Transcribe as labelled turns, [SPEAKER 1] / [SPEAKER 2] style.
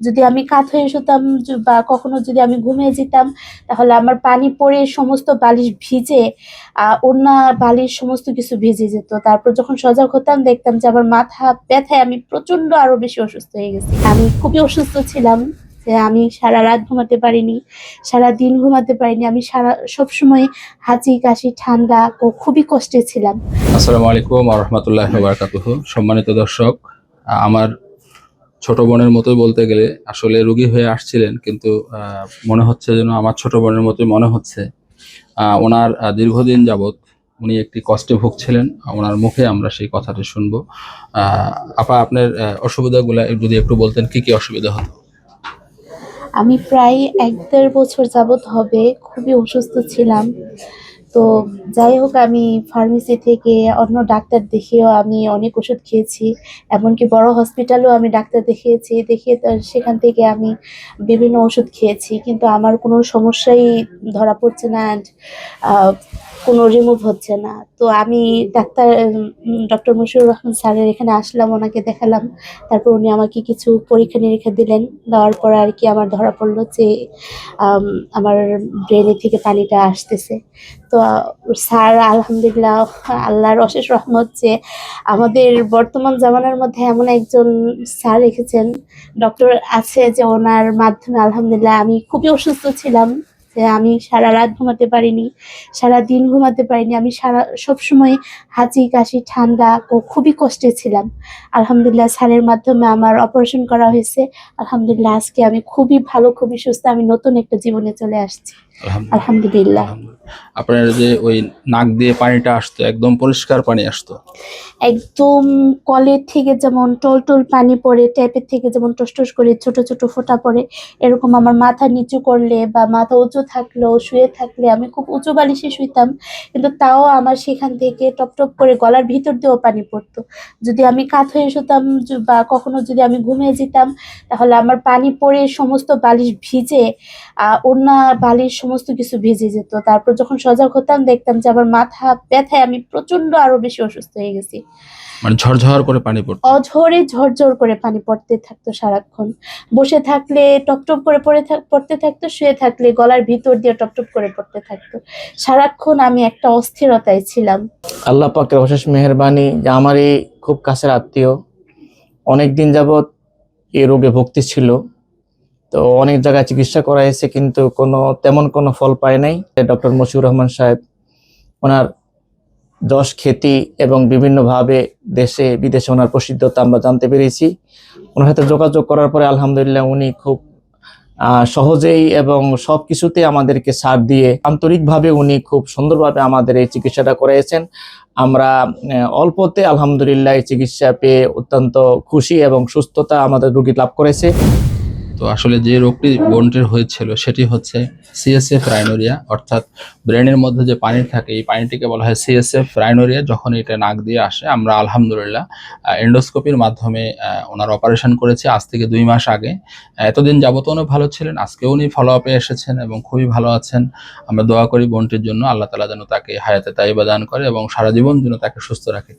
[SPEAKER 1] যদি আমি কাত হয়ে শুতাম বা কখনো যদি আমি ঘুমিয়ে যেতাম, তাহলে আমার পানি পড়ে সমস্ত বালিশ ভিজে অন্য বালিশ সমস্ত কিছু ভিজে যেত। তারপর যখন সজাগ হতাম, দেখতাম যে আমার মাথা ব্যথায় আমি প্রচণ্ড আরও বেশি অসুস্থ হয়ে গেছি। আমি খুবই অসুস্থ ছিলাম যে আমি সারা রাত ঘুমাতে পারিনি, সারা দিন ঘুমাতে পারিনি। আমি সারা, সবসময় হাঁচি, কাশি, ঠান্ডা ও খুবই কষ্টে ছিলাম।
[SPEAKER 2] আসসালামু আলাইকুম রহমতুল্লাহ বারকাতুহ। সম্মানিত দর্শক আমার ছোট বোনের মতোই বলতে গেলে আসলে রুগী হয়ে আসছিলেন, কিন্তু মনে হচ্ছে যেন আমার ছোট বোনের মতোই মনে হচ্ছে। ওনার দীর্ঘদিন যাবৎ উনি একটি কষ্টে ভুগছিলেন, ওনার মুখে আমরা সেই কথাটি শুনব। আপা, আপনার অসুবিধাগুলো যদি একটু বলতেন, কি কি অসুবিধা হতো?
[SPEAKER 1] আমি প্রায় এক দেড় বছর যাবত হবে, খুবই অসুস্থ ছিলাম। তো যাই হোক, আমি ফার্মেসি থেকে অন্য ডাক্তার দেখিয়েও আমি অনেক ওষুধ খেয়েছি। এমনকি বড় হসপিটালেও আমি ডাক্তার দেখিয়েছি, দেখিয়ে সেখান থেকে আমি বিভিন্ন ওষুধ খেয়েছি। কিন্তু আমার কোনো সমস্যাই ধরা পড়ছে না। অ্যান্ড কোনো রিমুভ হচ্ছে না। তো আমি ডাক্তার ডক্টর মশিউর রহমান স্যারের এখানে আসলাম, ওনাকে দেখালাম। তারপর উনি আমাকে কিছু পরীক্ষা নিরীক্ষা দিলেন। দেওয়ার পর আর কি আমার ধরা পড়ল যে আমার ব্রেনের থেকে পানিটা আসতেছে। তো, স্যার আলহামদুলিল্লাহ, আল্লাহর অশেষ রহমত যে, আমাদের বর্তমান জামানার মধ্যে এমন একজন স্যার রেখেছেন। ডক্টর আছে যে, ওনার মাধ্যমে আলহামদুলিল্লাহ আমি খুবই অসুস্থ ছিলাম। যে আমি সারা রাত ঘুমাতে পারিনি সারা দিন ঘুমাতে পারিনি। আমি সারা সবসময় হাঁচি কাশি ঠান্ডা ও খুবই কষ্টে ছিলাম। আলহামদুলিল্লাহ স্যারের মাধ্যমে আমার অপারেশন করা হয়েছে। আলহামদুলিল্লাহ আজকে আমি খুবই ভালো খুবই সুস্থ আমি নতুন একটা জীবনে চলে আসছি।
[SPEAKER 2] আলহামদুলিল্লাহ। আপনার যে ওই নাক দিয়ে পানিটা আসতো, একদম পরিষ্কার পানি আসতো।
[SPEAKER 1] একদম কলের থেকে যেমন টল টল পানি পড়ে ট্যাপের থেকে যেমন টস টস করে, ছোট ছোট ফোঁটা পড়ে, এরকম আমার মাথা নিচু করলে বা মাথা উঁচু থাকলেও শুয়ে থাকলে আমি খুব উঁচু বালিশে শুইতাম, কিন্তু তাও আমার সেখান থেকে টপ টপ করে গলার ভিতর দিয়েও পানি পড়তো। যদি আমি কাত হয়ে শুতাম বা কখনো যদি আমি ঘুমিয়ে যেতাম, তাহলে আমার পানি পড়ে সমস্ত বালিশ ভিজে ওড়না বালিশ সমস্ত কিছু ভিজে যেত। তারপর যখন সজাগ হতাম দেখতাম যে আমার মাথা ব্যথায় আমি প্রচণ্ড আরও বেশি অসুস্থ হয়ে গেছি।
[SPEAKER 2] মানে ঝরঝর করে পানি পড়তো?
[SPEAKER 1] অঝরে ঝরঝর করে পানি পড়তে থাকতো সারাক্ষণ। বসে থাকলে টপটপ করে পড়ে থাক পড়তে থাকতো শুয়ে থাকলে গলার ভিতর দিয়ে টপটপ করে পড়তে থাকতো। সারাক্ষণ আমি একটা অস্থিরতায় ছিলাম।
[SPEAKER 3] আল্লাহ পাকের অশেষ মেহরবানি যে আমারই খুব কাছের আত্মীয়। অনেক দিন যাবৎ এই রোগে ভুগতে ছিল। তো অনেক জায়গায় চিকিৎসা করা হয়েছে কিন্তু কোনো, তেমন কোনো ফল পায় নাই। ডক্টর মশিউর রহমান সাহেব, ওনার যশ খ্যাতি এবং বিভিন্নভাবে দেশে, বিদেশে ওনার প্রসিদ্ধতা আমরা জানতে পেরেছি। ওনার সাথে যোগাযোগ করার পরে আলহামদুলিল্লাহ উনি খুব সহজেই এবং সব কিছুতে আমাদেরকে সার দিয়ে আন্তরিকভাবে উনি খুব সুন্দরভাবে আমাদের এই চিকিৎসাটা করেছেন আমরা অল্পতে আলহামদুলিল্লাহ এই চিকিৎসা পেয়ে অত্যন্ত খুশি এবং সুস্থতা আমাদের রোগী লাভ করেছে।
[SPEAKER 2] তো আসলে যে রোগটি বোনটির হয়েছিল সেটি হচ্ছে সিএসএফ রাইনোরিয়া অর্থাৎ ব্রেনের মধ্যে যে পানি থাকে, এই পানিটিকে বলা হয় সিএসএফ রাইনোরিয়া যখন এটা নাক দিয়ে আসে, আমরা আলহামদুলিল্লাহ এন্ডোস্কোপির মাধ্যমে ওনার অপারেশন করেছি আজ থেকে দুই মাস আগে। এতদিন যাবত উনি ভালো ছিলেন আজকে উনি ফলো আপে এসেছেন এবং খুবই ভালো আছেন। আমরা দোয়া করি বোনটির জন্য, আল্লাহ তালা যেন তাকে হায়াতে তাইবা দান করে এবং সারা জীবন যেন তাকে সুস্থ রাখে।